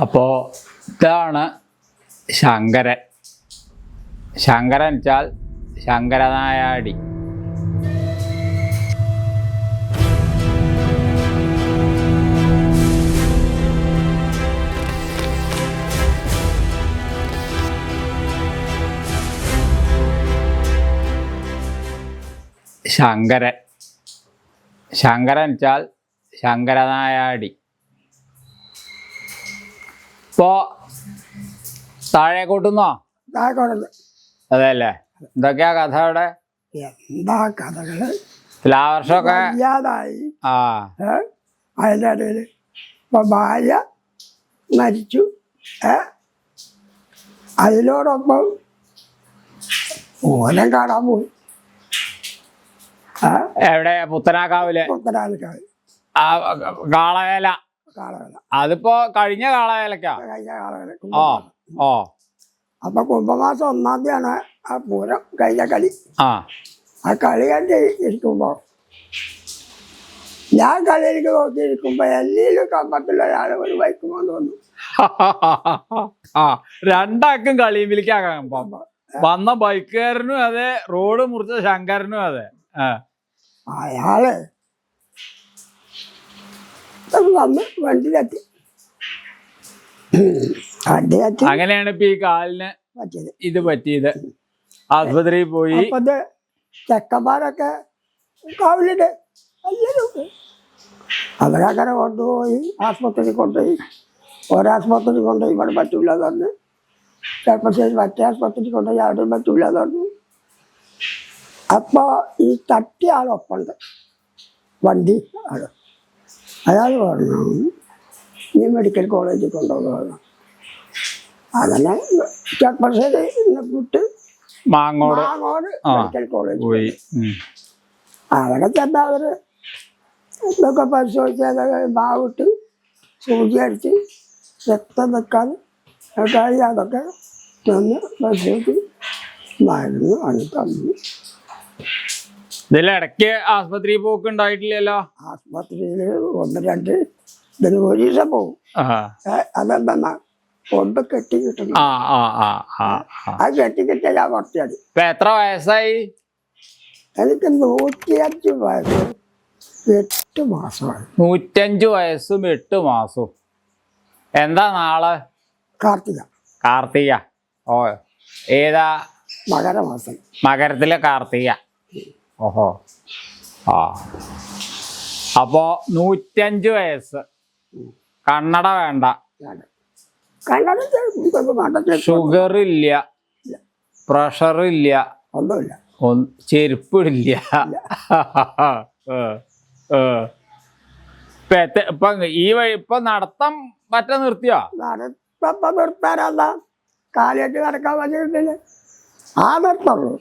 അപ്പോൾ ഇതാണ് ശങ്കരൻ. ശങ്കരൻ വെച്ചാൽ ശങ്കരനായാടി. ശങ്കരൻ. ശങ്കരൻ വെച്ചാൽ ശങ്കരനായാടി. ഇപ്പോ താഴെ കൂട്ടുന്നോ അതെ അല്ലേ എന്തൊക്കെയാ കഥ അവിടെ? എന്താ കഥകൾ? തുലാവർഷമൊക്കെ അതിന്റെ ആ? അതിന്റെ ഇടയിൽ ഇപ്പൊ ഭാര്യ മരിച്ചു. ഏ? അതിനോടൊപ്പം ഓരം കാണാൻ പോയി. എവിടെ പുത്തനാക്കാവിൽ? ഉത്തരാധികാരി ആ കാളവേല കാലവേല അതിപ്പോ കഴിഞ്ഞ കാളവേലക്കാ കഴിഞ്ഞ ഓ ഓ അപ്പൊ കുംഭമാസം ഒന്നാം തീയതിയാണ് ആ പൂരം കഴിഞ്ഞ കളി. ആ. ആ കളി കണ്ട് ഇരിക്കുമ്പോ ഞാൻ കളിയിലേക്ക് നോക്കിയിരിക്കുമ്പോ എല്ലാം കമ്പത്തിലുള്ള ഒരാൾ ഒരു വൈക്കുമോ തോന്നുന്നു. ആ രണ്ടാക്കും കളിയുമ്പിലേക്കാകാം വന്ന ബൈക്കുകാരനും അതെ റോഡ് മുറിച്ച ശങ്കരനും അതെ. അയാൾ വന്ന് വണ്ടി തട്ടി വണ്ടി തട്ടി അങ്ങനെയാണ് ഇപ്പൊ ഈ കാലിന് പറ്റിയത്. ഇത് പറ്റിയത്. ആശുപത്രിയിൽ പോയി. അപ്പൊ ഇത് ചെക്കന്മാരൊക്കെ കാവിലുണ്ട് എല്ലാവരും അവരങ്ങനെ കൊണ്ടുപോയി ആസ്പത്രിയിൽ കൊണ്ടുപോയി. ഒരാസ്പത്രി കൊണ്ടുപോയി ഇവിടെ പറ്റൂല പറഞ്ഞ്. ചെറുപ്പശ്ശേരി മറ്റേ ആശുപത്രി കൊണ്ടുപോയി അവിടെ പറ്റൂല തന്നു അപ്പോൾ ഈ തട്ടിയ ആളൊപ്പമുണ്ട്. വണ്ടി ആൾ. അയാൾ പറഞ്ഞു നീ മെഡിക്കൽ കോളേജിൽ കൊണ്ടുപോകുന്നു പറഞ്ഞു അങ്ങനെ ചെറുപ്പശ്ശേരി വിട്ട് മാങ്ങോട്. മാങ്ങോട് മെഡിക്കൽ കോളേജ് പോയി. അവിടെ ചെന്നാൽ അവർ ഇതൊക്കെ പരിശോധിച്ചത് അതൊക്കെ ബാവിട്ട് സൂചി അടിച്ച് രക്തം നിൽക്കാൻ അതൊക്കെ തന്ന് പരിശോധിച്ച് മരുന്ന് അടുത്തു തന്നു ഇതിലിടയ്ക്ക് ആസ്പത്രി പോക്ക് ഉണ്ടായിട്ടില്ലല്ലോ? ആസ്പത്രിയിൽ ഒന്ന് രണ്ട് ഇതിന് ഒരു ദിവസം പോകും അതെന്താ കൊണ്ട് കെട്ടി കിട്ടണം. അത് കെട്ടി കിട്ടിയാ ഞാൻ കുറച്ചടി ഇപ്പൊ എത്ര വയസ്സായി? എനിക്ക് നൂറ്റിയഞ്ച് വയസ്സ് എട്ട് മാസമായി. നൂറ്റഞ്ച് വയസ്സും എട്ട് മാസവും. എന്താ നാളെ? കാർത്തിക. കാർത്തിക. ഓ ഏതാ? മകരമാസം. മകരത്തിലെ കാർത്തിക. ഓഹോ. ആ. അപ്പോ നൂറ്റഞ്ച് വയസ്സ്. കണ്ണട വേണ്ട. ഷുഗർ ഇല്ല പ്രഷർ ഇല്ല. ഒന്നുമില്ല. ഇല്ല. ചെരുപ്പിടില്ല. ഇപ്പൊ ഈ വഴി ഇപ്പൊ നടത്തം പറ്റ നിർത്തിയോ? നടത്തപ്പം നിർത്താനല്ല. കാലിയായിട്ട് നടക്കാൻ പറ്റിയിട്ടില്ല ആ നിർത്തുള്ളൂ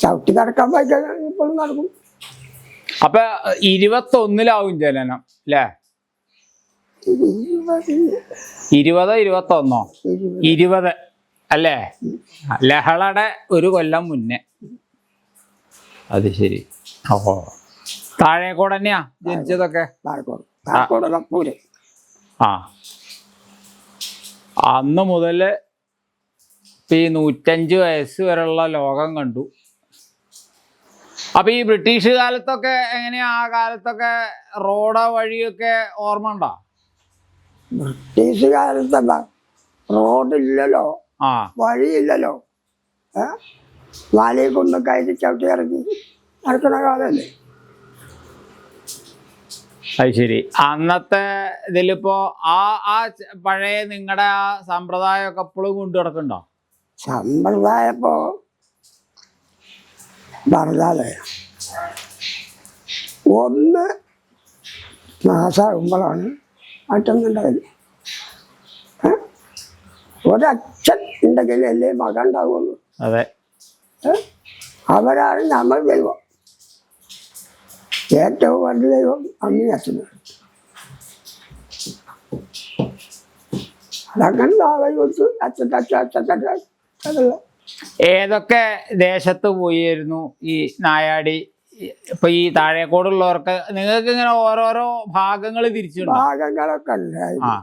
ചവിട്ടി നടക്കാൻ പറ്റിയ ഇപ്പോഴും നടക്കും. അപ്പൊ ഇരുപത്തൊന്നിലാവും ജനനം അല്ലേ ഇരുപത് ഇരുപതോ ഇരുപത്തൊന്നോ? ഇരുപത്. അല്ലേ? ലഹളയുടെ ഒരു കൊല്ലം മുന്നേ. അത് ശരി. ഓഹോ താഴേക്കോട് തന്നെയാ ജനിച്ചതൊക്കെ? ആ. അന്ന് മുതൽ ഇപ്പൊ ഈ നൂറ്റഞ്ച് വയസ്സ് വരെയുള്ള ലോകം കണ്ടു. അപ്പൊ ഈ ബ്രിട്ടീഷ് കാലത്തൊക്കെ എങ്ങനെയാ? ആ കാലത്തൊക്കെ റോഡ് വഴിയൊക്കെ ഓർമ്മ ഉണ്ടോ? ബ്രിട്ടീഷ് കാലത്തെന്താ? റോഡില്ലല്ലോ ആ. വഴിയില്ലല്ലോ ഏ? വാലയിൽ കുന്നും കയറ്റി ചവിട്ടി ഇറങ്ങി. നടക്കുന്ന കാലമല്ലേ അത് ശരി. അന്നത്തെ ഇതിലിപ്പോ ആ ആ പഴയ നിങ്ങളുടെ ആ സമ്പ്രദായമൊക്കെ എപ്പോഴും കൊണ്ടു നടക്കണ്ടോ സമ്പ്രദായപ്പോ പറഞ്ഞാലേ ഒന്ന് മാസമാകുമ്പോഴാണ് മറ്റൊന്നുണ്ടായത് ഏ? ഒരച്ഛൻ ഉണ്ടെങ്കിലല്ലേ മകൻ ഉണ്ടാവുള്ളൂ അതെ? അവരാണ് നമ്മൾ ദൈവം. ഏറ്റവും വലിയ ദൈവം അമ്മയും അച്ഛനും. അതങ്ങനെ നാളെ കൊടുത്ത് അച്ഛന്റെ അച്ഛൻ അച്ഛന്റെ അച്ഛൻ. അതല്ല. ഏതൊക്കെ ദേശത്ത് പോയിരുന്നു ഈ നായാടി? ഇപ്പൊ ഈ താഴേക്കോടുള്ളവർക്ക് നിങ്ങൾക്ക് ഇങ്ങനെ ഓരോരോ ഭാഗങ്ങൾ തിരിച്ചു ഭാഗങ്ങളൊക്കെ ഉണ്ടായിരുന്നു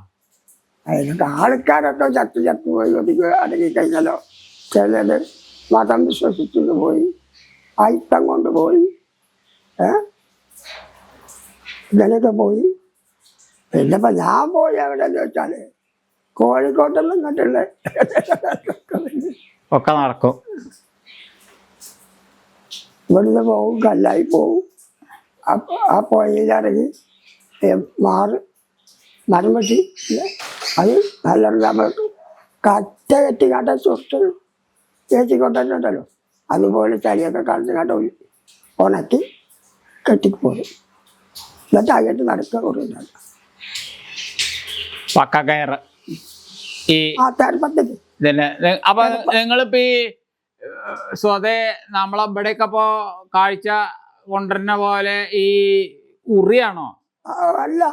ആൾക്കാരൊക്കെ ചത്തു ചത്തു പോയി ഒതുങ്ങി അടങ്ങി കഴിഞ്ഞാലോ ചിലത് മതം വിശ്വസിച്ചത് പോയി അയിത്തം കൊണ്ടുപോയി ഏ? ഇങ്ങനെയൊക്കെ പോയി. പിന്നെ ഇപ്പൊ ഞാൻ പോയി എവിടെയെന്ന് വെച്ചാൽ കോഴിക്കോട്ടെല്ലാം കണ്ടില്ലേ? ഒക്കെ നടക്കും. ഇവിടുന്ന് പോവും കല്ലായി പോവും അപ്പ- ആ പുഴയിലിറങ്ങി മാറ് മരം വെട്ടി? അത് നല്ല നമ്മൾ കറ്റ കെട്ടി കാട്ട ചുട്ട് ചേച്ചി അതുപോലെ ചളിയൊക്കെ കളഞ്ഞ് കാട്ട ഉണക്കി കെട്ടിപ്പോരും എന്നിട്ട് അകത്ത് നടക്കുക കുറയുന്നുണ്ട് പക്ക കയറ്. ഈ ആ തരപ്പത്തേക്ക് ഇതിന് നി- അപ്പൊ നിങ്ങളിപ്പോ ഈ സ്വതേ നമ്മളെ ഇവിടെയൊക്കെ ഇപ്പോ കാഴ്ച കൊണ്ടുവരുന്ന പോലെ ഈ ഉറിയാണോ? അല്ല.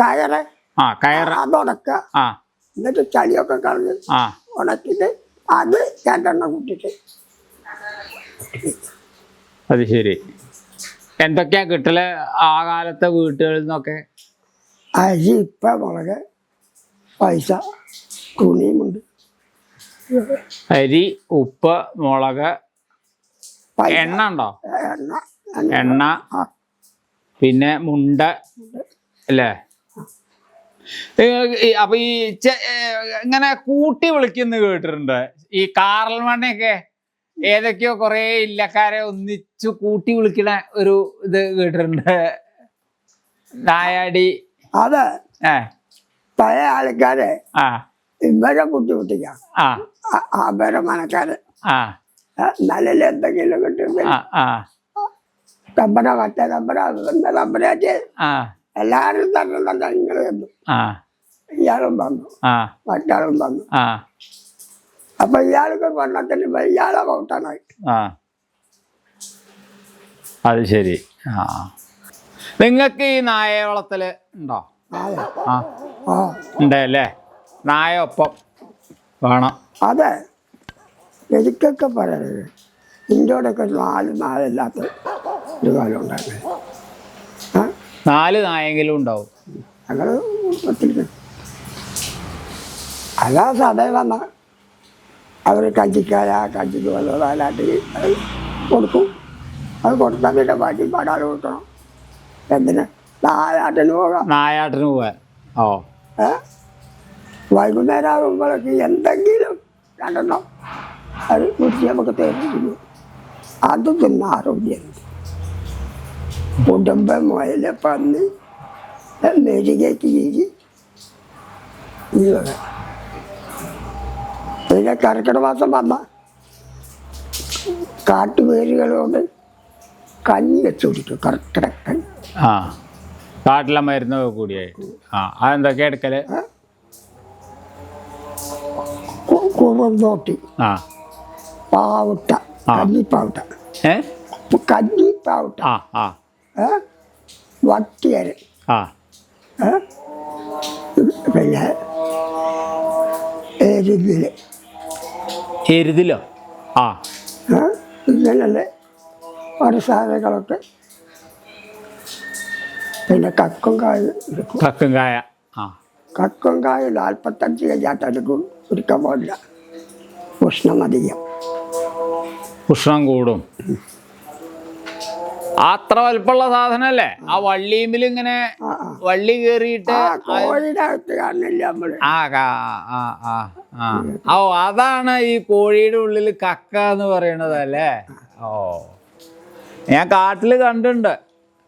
കയറ്. ആ കയറ്. അതുണക്കുക ആ. എന്നിട്ട് ചളിയൊക്കെ കളഞ്ഞ് ആ. ഉണക്കിട്ട് അത് രണ്ടെണ്ണം കൂട്ടിട്ട് അത് ശരി. എന്തൊക്കെയാ കിട്ടൽ ആ കാലത്തെ വീട്ടുകളിൽ നിന്നൊക്കെ? അരി ഇപ്പം മുളക് പൈസ തുണിയുമുണ്ട്. അരി ഉപ്പ് മുളക്. എണ്ണ ഉണ്ടോ? എണ്ണ എണ്ണ. പിന്നെ മുണ്ട. അല്ലേ? അപ്പൊ ഈ ഇങ്ങനെ കൂട്ടി വിളിക്കുന്ന കേട്ടിട്ടുണ്ട്. ഈ കാറൽ മണ്ണയൊക്കെ ഏതൊക്കെയോ കുറെ ഇല്ലക്കാരെ ഒന്നിച്ചു കൂട്ടി വിളിക്കണ ഒരു ഇത് കേട്ടിട്ടുണ്ട്. നായാടി. അതെ. ഏ. പഴയ ആൾക്കാരെ ഇവരെ ആ. അവരെ മനക്കാരെ. നല്ല എന്തെങ്കിലും കിട്ടും റബ്ബറ മറ്റേ റബ്ബറ റബ്ബറാറ്റ് തന്നെ തന്നെ നിങ്ങൾ വന്നു. ആ. ഇയാളും വന്നു. മറ്റാളും വന്നു. അപ്പൊ ഇയാൾക്ക് വണ്ണത്തിന് ഇയാളെ വോട്ടാണായി. ആ. അത് ശരി. ആ. നിങ്ങൾക്ക് ഈ നായ വളർത്തൽ ഉണ്ടോ ആ. ആ. നായൊപ്പം വേണം. അതെ. എനിക്കൊക്കെ പറയണത് ഇന്ത്യയോടൊക്കെ നാല് നാലില്ലാത്ത ഒരു കാലം ഉണ്ടായിരുന്നു. നാല് നായെങ്കിലും ഉണ്ടാവും. ഞങ്ങൾ അല്ല അതാ വന്ന അവർ കഞ്ചിക്കായ കഞ്ചിക്ക് അത് കൊടുക്കും. അത് കൊടുത്താൽ പിന്നെ ബാക്കി പാടാതെ കൊടുക്കണം. എന്തിനാ? നായാട്ടിന് പോകാം. നായാട്ടിന് പോവാൻ. ഓ? വൈകുന്നേരം ആകുമ്പോഴേക്ക് എന്തെങ്കിലും രണ്ടെണ്ണം അത് കുറിച്ച് നമുക്ക് തരുന്നു അത് തിന്ന ആരോഗ്യം. കുടുംബം മുയൽ പന്നി ഇരി ഇതൊക്കെ പിന്നെ കർക്കിടക മാസം വന്ന കാട്ടുപേരുകളോട് കഞ്ഞി വെച്ച് കുടിക്കും കർക്കിടക്കഞ്ഞി കാട്ടിലെ മരുന്നൊക്കെ കൂടിയായി ആ അതെന്തൊക്കെ എടുക്കൽ? കുറുന്തോട്ടി ആ. പാവട്ട കഞ്ഞിപ്പാവട്ട കഞ്ഞിപ്പാവുട്ട. ഏ? കഞ്ഞിപ്പാവുട്ട. ആ ആ? വട്ടിയര്. ആ? പിന്നെ എരുതിൽ എരുതിലോ? ആ? ഇങ്ങനെയുള്ള ഒരു സാധനങ്ങളൊക്കെ പിന്നെ കക്കും കായ എടുക്കും. കക്കും കായ. ആ. കക്കും കായ നാൽപ്പത്തഞ്ച് കഴിഞ്ഞാട്ടെടുക്കും ഒരുക്കം പോലില്ല ഉഷ്ണം അധികം. ഉഷ്ണം കൂടും. അത്ര വലിപ്പമുള്ള സാധനല്ലേ ആ വള്ളിയുമ്പിൽ ഇങ്ങനെ വള്ളി കേറിയിട്ട് ആ കോഴിയുടെ അകത്ത് കാണില്ല നമ്മൾ. ആ ആ ആ ആ ഓ അതാണ് ഈ കോഴിയുടെ ഉള്ളിൽ കക്ക എന്ന് പറയണത് അല്ലേ? ഓ. ഞാൻ കാട്ടിൽ കണ്ടിട്ടുണ്ട്.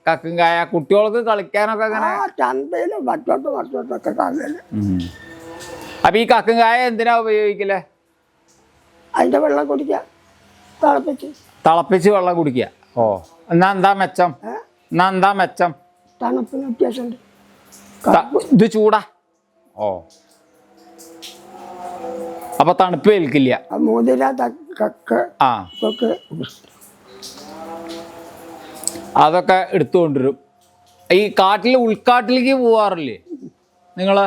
കക്കും കായ കുട്ടികൾക്ക് കളിക്കാനൊക്കെ അങ്ങനെ. ആ ചന്തയിലും മറ്റോട്ട് മറ്റോട്ടൊക്കെ ഉം. അപ്പൊ ഈ കക്കും കായ എന്തിനാ ഉപയോഗിക്കലേ? അതിന്റെ വെള്ളം കുടിക്കാം തിളപ്പിച്ച്. തിളപ്പിച്ച് വെള്ളം കുടിക്കുക ഓ. എന്നാ എന്താ മെച്ചം? എന്നാ എന്താ മെച്ചം? തണുപ്പിന് വ്യത്യാസമുണ്ട്. ഇത് ചൂടാ. ഓ. അപ്പൊ തണുപ്പ് ഏൽക്കില്ല. ആ മുതിര കക്ക് ആ. ഇതൊക്കെ അതൊക്കെ എടുത്തുകൊണ്ടിരും. ഈ കാട്ടിൽ ഉൾക്കാട്ടിലേക്ക് പോവാറില്ലേ? നിങ്ങൾ?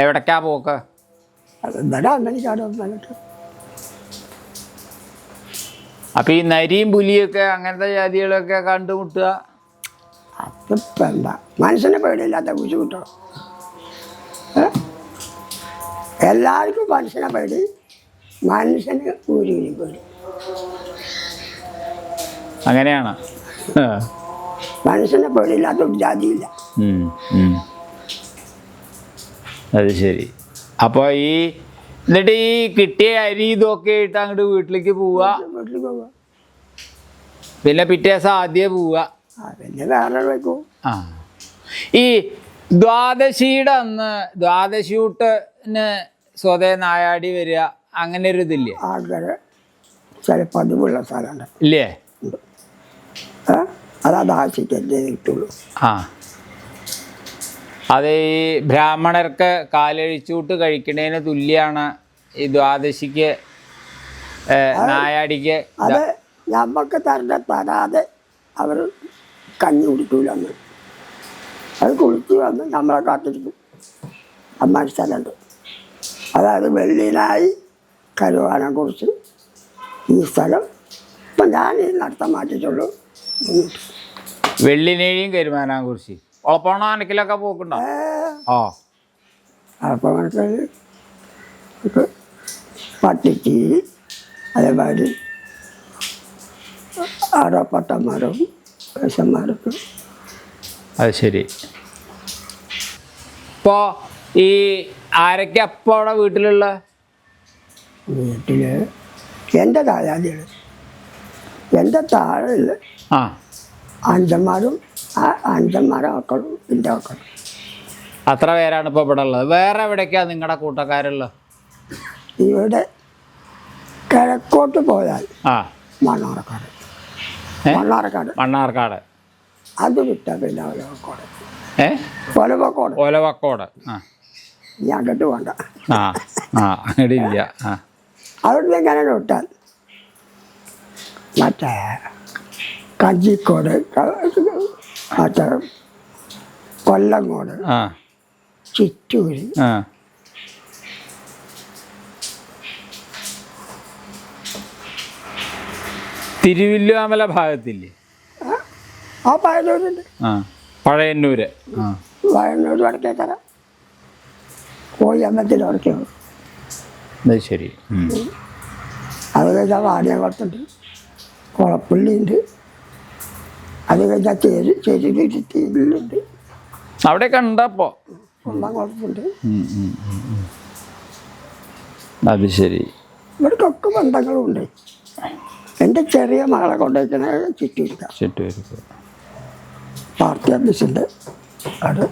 എവിടക്കാ പോക്ക്? അപ്പൊ ഈ നരിയും പുലിയൊക്കെ അങ്ങനത്തെ ജാതികളൊക്കെ കണ്ടുമുട്ടുക? മനുഷ്യനെ പേടിയില്ലാത്ത ബുദ്ധിമുട്ടോ എല്ലാവർക്കും മനുഷ്യനെ പേടി. മനുഷ്യന് കൂലി പേടി. അങ്ങനെയാണ്. മനുഷ്യനെ പേടിയില്ലാത്ത ഒരു ജാതിയില്ല. അത് ശരി. അപ്പോൾ ഈ എന്നിട്ട് ഈ കിട്ടിയ അരി ഇതൊക്കെ ആയിട്ട് അങ്ങോട്ട് വീട്ടിലേക്ക് പോവുക. വീട്ടിലേക്ക് പോവുക. പിന്നെ പിറ്റേ ആദ്യം പോവുക. ആ പിന്നെ വേറെ വെക്കും ആ. ഈ ദ്വാദശിയുടെ അന്ന് ദ്വാദശി ഊട്ടിന് സ്വതേ നായാടി വരിക അങ്ങനെ ഒരു ഇതില്ലേ? ആൾക്കാർ ചില അതുപോലുള്ള സ്ഥലമുണ്ട് ഇല്ലേ? ഏ? അത് അതാശിക്കല്ലേ കിട്ടുള്ളൂ ആ. അത് ഈ ബ്രാഹ്മണർക്ക് കാലഴിച്ചൂട്ട് കഴിക്കണേന് തുല്യാണ് ഈ ദ്വാദശിക്ക് നായാടിക്ക് അത് നമുക്ക് തരണ്ട തരാതെ അവർ കഞ്ഞി കുടിക്കൂലെന്ന്. അത് കുളിച്ചു വന്ന് നമ്മളെ കാത്തിരിക്കും. അമ്മ സ്ഥലമുണ്ട് അതായത് വെള്ളിനായി കരുവാനെ കുറിച്ച് ഈ സ്ഥലം ഇപ്പം ഞാൻ ഈ നടത്താൻ മാറ്റിയിട്ടുള്ളൂ. വെള്ളിനേഴിയും കരുമാനാൻ കുറിച്ച്. ഉളപ്പണ അനക്കിലൊക്കെ പോക്കുണ്ടോ? അപ്പോൾ നമുക്ക് പട്ടിക്ക് അതേമാതിരി ആരോ പട്ടന്മാരും വേഷന്മാരൊക്കെ അത് ശരി. ഇപ്പോൾ ഈ ആരൊക്കെ അപ്പോൾ അവിടെ വീട്ടിലുള്ള? വീട്ടിൽ എന്റെ താഴാതികൾ എന്റെ താഴെ ആ. അഞ്ചന്മാരും ആ അഞ്ചന്മാരെ മക്കളും എന്റെ മക്കളും അത്ര പേരാണ് ഇപ്പോൾ ഇവിടെ ഉള്ളത്. വേറെ എവിടേക്കാണ് നിങ്ങളുടെ കൂട്ടക്കാരുള്ളത് ഇവിടെ കിഴക്കോട്ട് പോയാൽ ആ. മണ്ണാർക്കാട്. ഏ? മണ്ണാർക്കാട്. മണ്ണാർക്കാട്. അത് വിട്ട പിന്നെ ഒലവക്കോട്. ഏ? ഒലവക്കോട്. ഒലവക്കോട്. ആ. ഇനി അങ്ങോട്ട് വേണ്ട ആ. ആ. അങ്ങോട്ട് ഇല്ല ആ. അവിടുന്ന് എങ്ങനെ വിട്ടാൽ? മറ്റേ കഞ്ചിക്കോട് മറ്റേ കൊല്ലങ്കോട് ചിറ്റൂര്. തിരുവില്ലാമല ഭാഗത്തില്ലേ? ആ പയനൂരുണ്ട് ആ പഴയന്നൂര്. ആ. വയനൂർ വടക്കേക്കര പോയി അമ്പലത്തിൽ വടക്കേ ശരി. അത് കഴിഞ്ഞാൽ വാടിയകുളത്തുണ്ട് കുളപ്പള്ളിയുണ്ട്. അത് കഴിഞ്ഞാൽ ചേരി ചേരി അവിടെ കണ്ടപ്പോ ഒന്നാം കുളമ്പുണ്ട് അത് ശരി. ഇവർക്കൊക്കെ ബന്ധങ്ങളുണ്ട് എന്റെ ചെറിയ മകളെ കൊണ്ടുവയ്ക്കണ ചുറ്റിയിരിക്ക ചുറ്റുവരുപ്പ് പാർട്ടി ഓഫീസിന്റെ അവിടെ.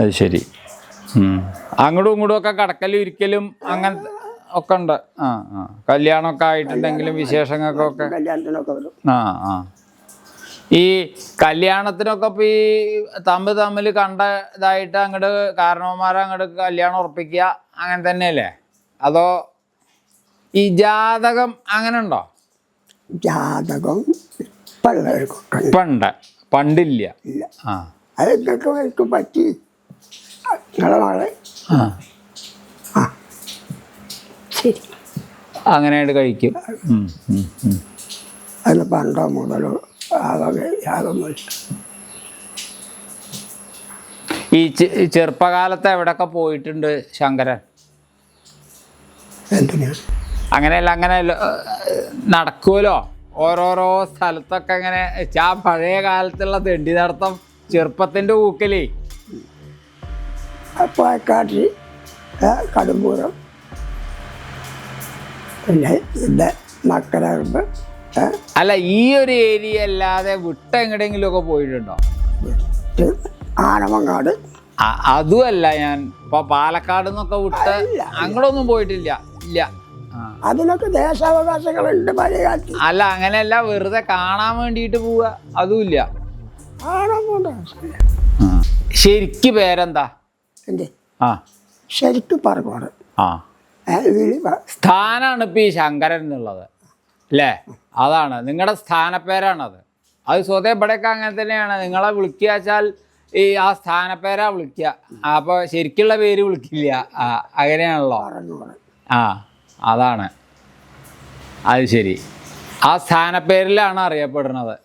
അത് ശരി. അങ്ങോട്ടും ഇങ്ങോട്ടും ഒക്കെ കടക്കലും ഇരിക്കലും അങ്ങനത്തെ ഒക്കെ ഉണ്ട് ആ ആ. കല്യാണമൊക്കെ ആയിട്ടുണ്ടെങ്കിലും വിശേഷങ്ങൾക്കൊക്കെ? കല്യാണത്തിനൊക്കെ വരും. ആ ആ. ഈ കല്യാണത്തിനൊക്കെ ഇപ്പൊ ഈ തമ്മിൽ തമ്മിൽ കണ്ടതായിട്ട് അങ്ങോട്ട് കാരണവന്മാരെ അങ്ങോട്ട് കല്യാണം ഉറപ്പിക്കുക അങ്ങനെ തന്നെയല്ലേ? അതോ ഈ ജാതകം അങ്ങനെ ഉണ്ടോ? ജാതകം പിള്ളേർക്കൊക്കെ ഇപ്പം പണ്ടില്ല. ഇല്ല. ആ. അതൊക്കെ നിങ്ങൾക്ക് പറ്റി. നിങ്ങളെ ആ. ശരി. അങ്ങനെയായിട്ട് കഴിക്കും. അതിന് പണ്ടോ മുതലോ ആ വക യാതൊന്നുമില്ല ഈ ചെറുപ്പകാലത്ത് എവിടെയൊക്കെ പോയിട്ടുണ്ട് ശങ്കരൻ? അങ്ങനെയല്ല അങ്ങനെ നടക്കുമല്ലോ ഓരോരോ സ്ഥലത്തൊക്കെ അങ്ങനെ ആ പഴയ കാലത്തുള്ള തെണ്ടി നടത്തം ചെറുപ്പത്തിന്റെ ഊക്കലേ. പാക്കാട്ടി കടുമ്പൂരം പിന്നെ മക്കളാകുമ്പോൾ അല്ല ഈ ഒരു ഏരിയ അല്ലാതെ വിട്ട എങ്ങടെയെങ്കിലും ഒക്കെ പോയിട്ടുണ്ടോ ആനമങ്ങാട്. അതുമല്ല ഞാൻ. ഇപ്പൊ പാലക്കാട് നിന്നൊക്കെ വിട്ട്. അങ്ങോട്ടൊന്നും പോയിട്ടില്ല. ഇല്ല. അതിനൊക്കെ ദേശാവകാശങ്ങളുണ്ട് പഴയ കാലത്ത് അല്ല അങ്ങനെയല്ല വെറുതെ കാണാൻ വേണ്ടിയിട്ട് പോവുക അതുമില്ല. ശരിക്ക് പേരെന്താ? ആ. ശരിക്കും പറഞ്ഞു ആ. സ്ഥാനാണ് ഇപ്പം ഈ ശങ്കരൻ എന്നുള്ളത്. അല്ലേ അതാണ്. നിങ്ങളുടെ സ്ഥാനപ്പേരാണത്. അത് സ്വതേ ഇവിടെയൊക്കെ അങ്ങനെ തന്നെയാണ്. നിങ്ങളെ വിളിക്കുക വെച്ചാൽ ഈ ആ സ്ഥാനപ്പേരാ വിളിക്കുക. അപ്പോൾ ശരിക്കുള്ള പേര് വിളിക്കില്ല. ആ അങ്ങനെയാണല്ലോ. ആ അതാണ്. അത് ശരി. ആ സ്ഥാനപ്പേരിലാണ് അറിയപ്പെടുന്നത്.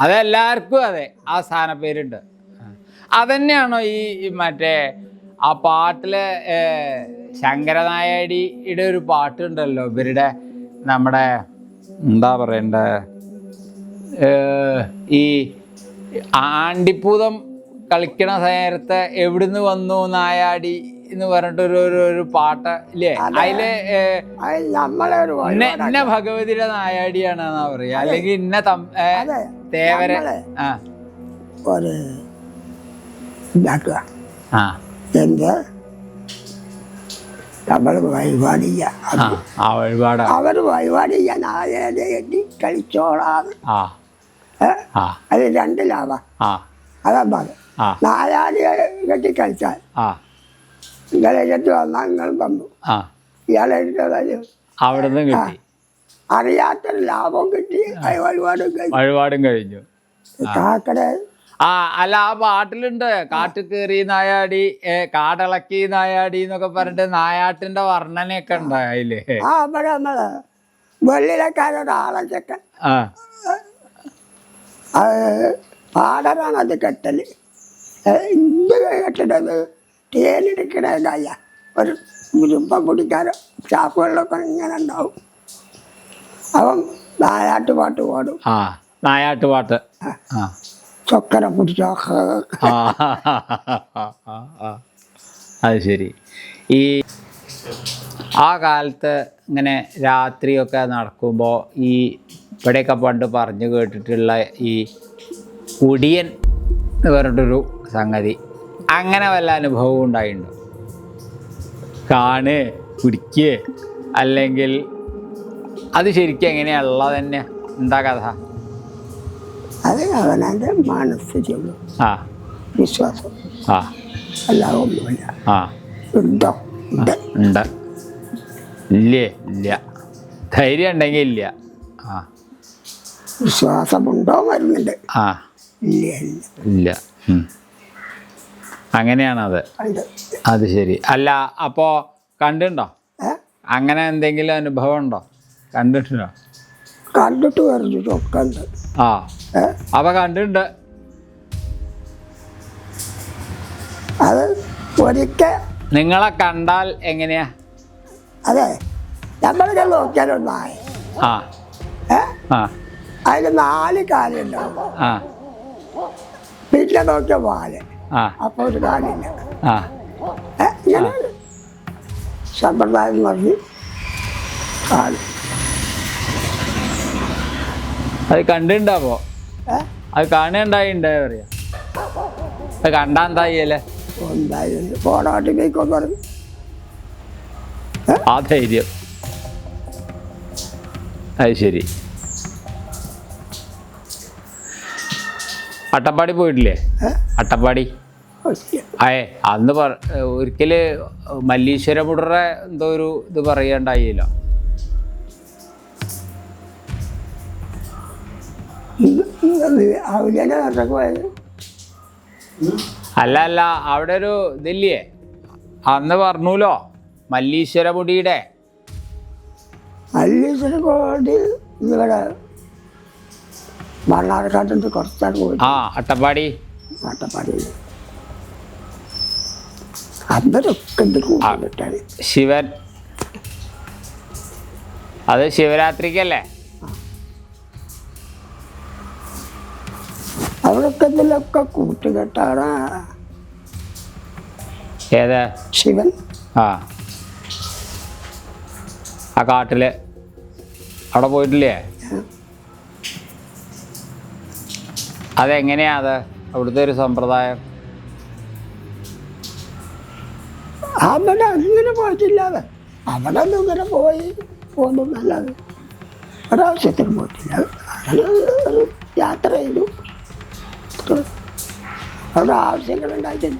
അതെല്ലാവർക്കും അതെ. ആ സ്ഥാനപ്പേരുണ്ട്. അതന്നെയാണോ ഈ മറ്റേ ആ പാട്ടിലെ ശങ്കരനായടിയുടെ ഒരു പാട്ടുണ്ടല്ലോ. ഇവരുടെ നമ്മുടെ എന്താ പറയണ്ട ഈ ആണ്ടിപ്പൂതം കളിക്കണ നേരത്തെ എവിടുന്ന് വന്നു നായാടി എന്ന് പറഞ്ഞിട്ടൊരു ഒരു ഒരു പാട്ട് ഇല്ലേ? അതിൽ ഇന്ന ഭഗവതിയുടെ നായാടിയാണെന്നാ പറയാ അല്ലെങ്കിൽ ഇന്ന തേവര ആ. ആ. എന്ത് നമ്മൾ വഴിപാട് ചെയ്യാം. അവർ വഴിപാട്. ചെയ്യാൻ ആരെ എണ്ണി കളിച്ചോളാം. ആ ഏ? ആ. അത് രണ്ട് ലാഭം. അതാ നാലാളി കെട്ടി കളിച്ചാൽ നിങ്ങളെ കെട്ടി വന്നാൽ നിങ്ങൾ വന്നു ഇയാളെ അവിടെ നിന്ന് കിട്ടി. അറിയാത്തൊരു ലാഭം കിട്ടി. വഴിപാടും കഴിഞ്ഞു. വഴിപാടും കഴിഞ്ഞു. കാക്കടെ ആ അല്ല ആ പാട്ടിലുണ്ട്. കാട്ട് കയറി നായാടി കാടിളക്കി നായാടി എന്നൊക്കെ പറഞ്ഞിട്ട് നായാട്ടിന്റെ വർണനയൊക്കെ ഉണ്ട് അതിൽ. ആ അവിടെ നമ്മൾ വെള്ളിലക്കാരുടെ ആളെ ആ. അത് പാടനാണ് അത് കെട്ടൽ. ഇത് കെട്ടിടത് തേനെടുക്കണ ഒരു ഇരുമ്പം കുടിക്കാരൻ ചാക്കുകളിലൊക്കെ ഇങ്ങനെ ഉണ്ടാവും. അവൻ നായാട്ട് പാട്ട് പാടും. ആ നായാട്ട് പാട്ട്. ആ. ചൊക്കര ആ. അത് ശരി. ഈ ആ കാലത്ത് ഇങ്ങനെ രാത്രിയൊക്കെ നടക്കുമ്പോൾ ഈ ഇവിടെയൊക്കെ പണ്ട് പറഞ്ഞു കേട്ടിട്ടുള്ള ഈ കുടിയൻ എന്ന് പറഞ്ഞിട്ടൊരു സംഗതി അങ്ങനെ വല്ല അനുഭവവും ഉണ്ടായിട്ടുണ്ടോ കാണ് കുടിക്കുക അല്ലെങ്കിൽ അത് ശരിക്കും എങ്ങനെയുള്ള തന്നെ എന്താ കഥ? അത് അവനെ മനസ്സിലുള്ളൂ ആ. വിശ്വാസം. ആ. അല്ലാതെ ഒന്നുമില്ല. ആ. ഉണ്ടോ? ഉണ്ട്. ഉണ്ട്. ഇല്ലേ ഇല്ല. ധൈര്യം ഉണ്ടെങ്കിൽ ഇല്ല. ആ. വിശ്വാസമുണ്ടോ വരുന്നുണ്ട്? ആ. ഇല്ല ഇല്ല. ഇല്ല ഉം. അങ്ങനെയാണത്. ഉണ്ട്. അത് ശരി. അല്ല അപ്പോ കണ്ടിട്ടുണ്ടോ? ഏ? അങ്ങനെ എന്തെങ്കിലും അനുഭവം ഉണ്ടോ? കണ്ടിട്ടുണ്ടോ? കണ്ടിട്ട് വരച്ചിട്ടൊക്കെ ഉണ്ട് ആ അവ അപ്പോൾ കണ്ടിട്ടുണ്ട്. അത് ഒരിക്കൽ നിങ്ങളെ കണ്ടാൽ എങ്ങനെയാ? അതെ നമ്മൾ നോക്കിയാലൊന്നായ. ആ ഏ? ആ. അതിന് നാല് കാലുണ്ടാവും പിന്നെ നോക്കിയ പാൽ അപ്പൊ ഒരു കാലില്ല ഇങ്ങനെ സമ്പ്രദായം നോക്കി കാൽ അത് കണ്ടിണ്ടാവോ അത് കാണുകയുണ്ടായിണ്ടായ പറയാ? അത് കണ്ടാ എന്തായില്ലേ ആ ധൈര്യം. അത് ശരി. അട്ടപ്പാടി പോയിട്ടില്ലേ? അട്ടപ്പാടി. അയേ അന്ന് പറ ഒരിക്കൽ മല്ലീശ്വരമുടറെ എന്തോ ഒരു ഇത് പറയണ്ടായില്ലോ. പോയത് അല്ല അല്ല അവിടെ ഒരു ഇതില്ലേ? അന്ന് പറഞ്ഞൂലോ? മല്ലീശ്വരമുടിയുടെ മല്ലീശ്വരം കോടി ഇവിടെ മണ്ണാർക്കാട്ടിന്റെ കുറച്ചാണ് പോയി. ആ അട്ടപ്പാടി. അട്ടപ്പാടി. അന്നേരമൊക്കെ കൂടുതലിട്ടാണ് ശിവൻ. അത് ശിവരാത്രിക്കല്ലേ? അവിടൊക്കെ ഇതിലൊക്കെ കൂട്ടുകെട്ടാണ്. ഏതാ? ശിവൻ. ആ. ആ കാട്ടിൽ അവിടെ പോയിട്ടില്ലേ? അതെങ്ങനെയാ അത്? അവിടുത്തെ ഒരു സമ്പ്രദായം? അവിടെ അങ്ങനെ പോയിട്ടില്ലാതെ അവിടെ ഒന്നും ഇങ്ങനെ പോയി പോകുന്നല്ലാതെ ഒരാവശ്യത്തിന് പോയിട്ടില്ല. അങ്ങനെ യാത്ര ചെയ്തു. അവിടെ ആവശ്യങ്ങളുണ്ടായിട്ടില്ല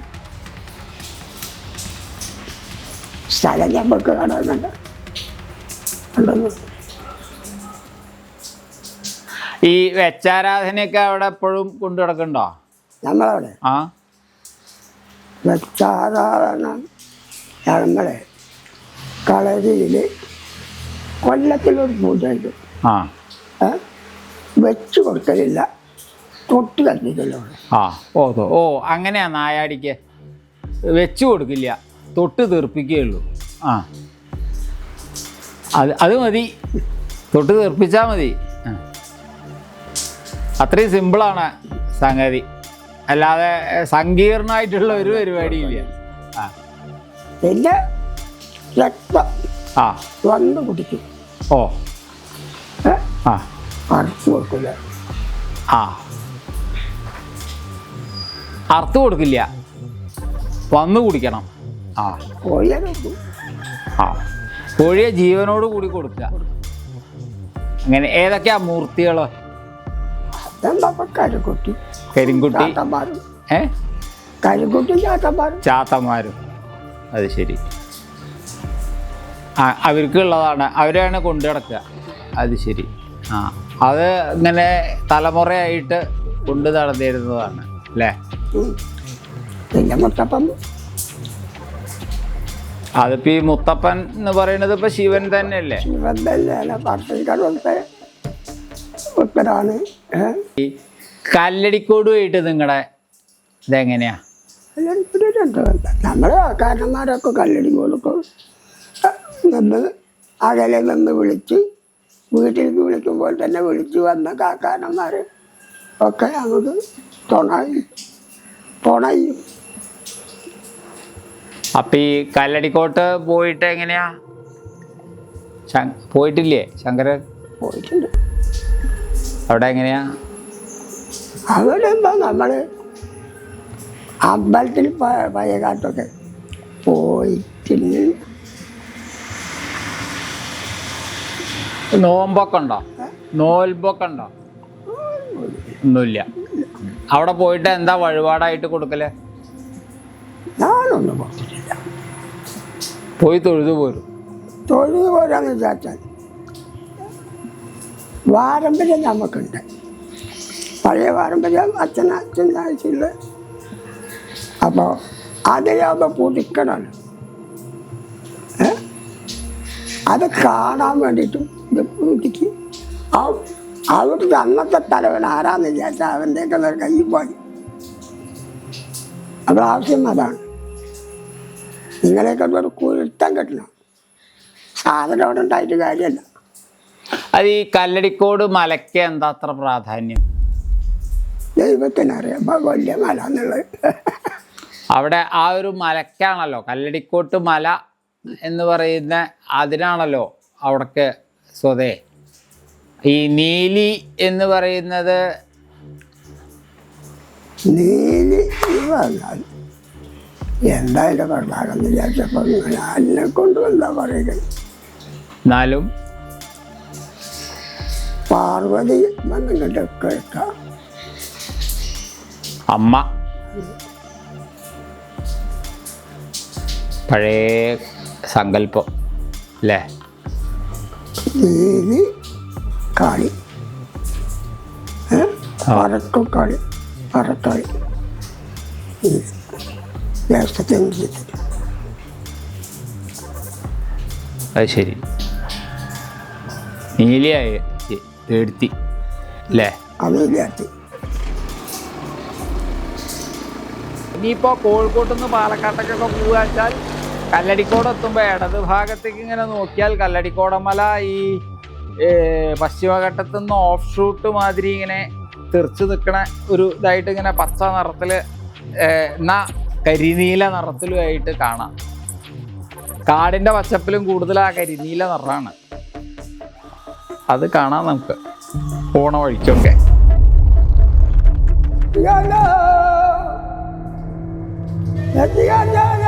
സ്ഥലം നമുക്ക് കാണാറുണ്ട് ഉണ്ടെന്ന്. ഈ വെച്ചാരാധനയൊക്കെ അവിടെ എപ്പോഴും കൊണ്ടു നടക്കണ്ടോ? ഞങ്ങളവിടെ. ആ. വെച്ചാരാധന ഞങ്ങളെ കളരിയിൽ കൊല്ലത്തിലൊരു പൂജ ഉണ്ട് ആ വെച്ചു കൊടുക്കലില്ല. തൊട്ട് കത്തിക്കല്ലോ ആ. ഓ ഓ അങ്ങനെയാ നായാടിക്ക്. വെച്ചു കൊടുക്കില്ല. തൊട്ട് തീർപ്പിക്കുകയുള്ളൂ. ആ. അത് അത് മതി. തൊട്ട് തീർപ്പിച്ചാൽ മതി. അത്രയും സിമ്പിളാണ് സംഗതി. അല്ലാതെ സങ്കീർണമായിട്ടുള്ള ഒരു പരിപാടിയില്ല. ആ. പിന്നെ രക്തം ആ. വന്ന് കുടിക്കും. ഓ? ആ. അരച്ച് ആ. അറുത്ത് കൊടുക്കില്ല. വന്നു കുടിക്കണം. ആ. ആ. കോഴിയെ ജീവനോട് കൂടി കൊടുക്കുക അങ്ങനെ ഏതൊക്കെയാ മൂർത്തികൾ? കരിക്കുട്ടി കരിങ്കുട്ടി? ഏ? കരിക്കുട്ടി ചാത്തന്മാരും അത് ശരി. ആ അവർക്കുള്ളതാണ്. അവരെയാണ് കൊണ്ടു നടക്കുക. അത് ശരി. ആ. അത് ഇങ്ങനെ തലമുറയായിട്ട് കൊണ്ടു നടന്നിരുന്നതാണ്. അല്ലേ. പിന്നെ മുത്തപ്പൻ. അതിപ്പോ ഈ മുത്തപ്പൻ എന്ന് പറയുന്നത് ഇപ്പൊ ശിവൻ തന്നെയല്ലേ? ശിവന്തല്ലേ പാർട്ടിക്കാരുടെ ഉത്തരാണ് ഏഹ് ഈ കല്ലടിക്കോടുമായിട്ട് നിങ്ങളുടെ ഇതെങ്ങനെയാ? നമ്മളെ കാരണന്മാരൊക്കെ കല്ലടി കൊടുക്കും നിന്ന് അകലെ നിന്ന് വിളിച്ച് വീട്ടിലേക്ക് വിളിക്കുമ്പോൾ തന്നെ വിളിച്ചു വന്ന കാക്കാനന്മാർ ഒക്കെ നമുക്ക് തുണയും. തുണയും അപ്പൊ ഈ കല്ലടിക്കോട്ട് പോയിട്ട് എങ്ങനെയാ? പോയിട്ടില്ലേ? ശങ്കരൻ പോയിട്ടുണ്ട്. അവിടെ എങ്ങനെയാ? അവിടെ നമ്മൾ നമ്മൾ അമ്പലത്തിൽ പ- പഴയ കാട്ടൊക്കെ പോയിട്ടുണ്ട് നോമ്പൊക്കെ ഉണ്ടോ? നോൽബൊക്കെ ഉണ്ടോ? ഒന്നുമില്ല. അവിടെ പോയിട്ട് എന്താ വഴിപാടായിട്ട് കൊടുക്കൽ? ഞാനൊന്നും പോയിട്ടില്ല പോയി തൊഴുതു പോരും. തൊഴിൽ പോരാന്ന് വിചാരിച്ചാൽ പാരമ്പര്യം നമുക്കുണ്ട്. പഴയ പാരമ്പര്യം അച്ഛൻ അച്ഛൻ ആഴ്ചയിൽ അപ്പോൾ അതിലാകുമ്പോൾ പുതുക്കണമല്ലോ അത് കാണാൻ വേണ്ടിയിട്ടും ഇത് പുതുക്കി ആ അവിടുത്തെ അന്നത്തെ തലവൻ ആരാന്ന് വിചാരിച്ചാൽ അവന്റെയൊക്കെ ഒരു കയ്യിൽ പോയി. അത് ആവശ്യം അതാണ് നിങ്ങളെയൊക്കെ ഒരു കുരുത്തം കിട്ടണം. സാധനം അവിടെ ഉണ്ടായിട്ട് കാര്യമല്ല. അത് ഈ കല്ലടിക്കോട് മലയ്ക്ക് എന്താ അത്ര പ്രാധാന്യം? ദൈവത്തിനറിയാം വലിയ മല എന്നുള്ളത്. അവിടെ ആ ഒരു മലക്കാണല്ലോ കല്ലടിക്കോട്ട് മല എന്ന് പറയുന്ന അതിനാണല്ലോ അവിടക്ക് സ്വതേ. ഈ നീലി എന്ന് പറയുന്നത് നീലി വന്നാൽ എന്താ എന്റെ കർണാടകം വിചാരിച്ചപ്പോൾ ഞാൻ കൊണ്ട് എന്താ പറയുക എന്നാലും പാർവതി കേൾക്കാം. അമ്മ. പഴയ സങ്കല്പം അല്ലേ? നീലി കാളി ഏ? കാളി കളി പറക്കളി ദേശത്തിന്റെ അത് ശരി. നീലിയായി. എടുത്തി. അല്ലേ ഇനിയിപ്പോൾ കോഴിക്കോട്ട് നിന്ന് പാലക്കാട്ടേക്കൊക്കെ പോവുക വെച്ചാൽ കല്ലടിക്കോട് എത്തുമ്പോൾ ഇടത് ഭാഗത്തേക്ക് ഇങ്ങനെ നോക്കിയാൽ കല്ലടിക്കോടമല ഈ പശ്ചിമഘട്ടത്തു നിന്ന് ഓഫ് ഷൂട്ട് മാതിരി ഇങ്ങനെ തെറിച്ച് നിൽക്കണ ഒരു ഇതായിട്ട് ഇങ്ങനെ പച്ച നിറത്തിൽ എന്നാ കരിനീല നിറത്തിലുമായിട്ട് കാണാം. കാടിന്റെ പച്ചപ്പിലും കൂടുതൽ ആ കരിനീല നിറമാണ്. അത് കാണാം നമുക്ക്. പോണ വഴിക്കൊക്കെ. ഞാൻ Yana!